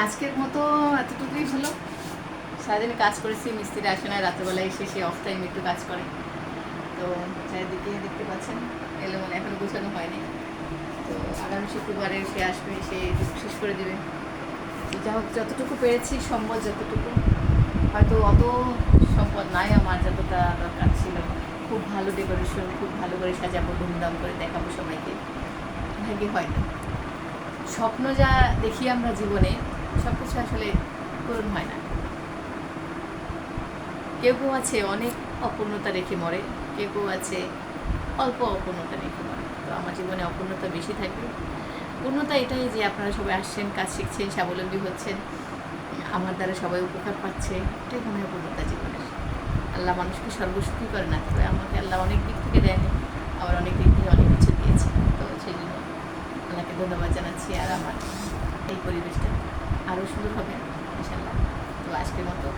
আজকের মতো এতটুকুই হলো। সারাদিন কাজ করেছি, মিস্ত্রি আসে না, রাত্রেবেলায় এসে সে অফ টাইম একটু কাজ করে। তো চারিদিকে দেখতে পাচ্ছেন এলো মানে এখন গোছানো হয়নি। তো আগামী শুক্রবারে সে আসবে, সে শেষ করে দেবে। যা হোক, যতটুকু পেরেছি, সম্বল যতটুকু, হয়তো অত সম্পদ নাই আমার, যতটা দরকার ছিল। খুব ভালো ডেকোরেশন খুব ভালো করে সাজাবো, ধুমধাম করে দেখাবো সবাইকে। ভাগ্যে হয় না। স্বপ্ন যা দেখি আমরা জীবনে সব কিছু আসলে পূরণ হয় না। কেউ কেউ আছে অনেক অপূর্ণতা রেখে মরে, কেউ কেউ আছে অল্প অপূর্ণতা রেখে মরে। তো আমার জীবনে অপূর্ণতা বেশি থাকবে পূর্ণতা এটাই যে আপনারা সবাই আসছেন, কাজ শিখছেন, স্বাবলম্বী হচ্ছেন, আমার দ্বারা সবাই উপকার পাচ্ছে, এটাই মনে হয় পূর্ণতা জীবনের। আল্লাহ মানুষকে সর্বসুখী করে না, তবে আমাকে আল্লাহ অনেক দিক থেকে দেয়নি আবার অনেক দিক থেকে অনেক কিছু দিয়েছে তো সেই জন্য আল্লাহকে ধন্যবাদ জানাচ্ছি আর আমার এই পরিবেশটা। আরও সুন্দর হবে ইনশাল্লাহ তো আজকের মতো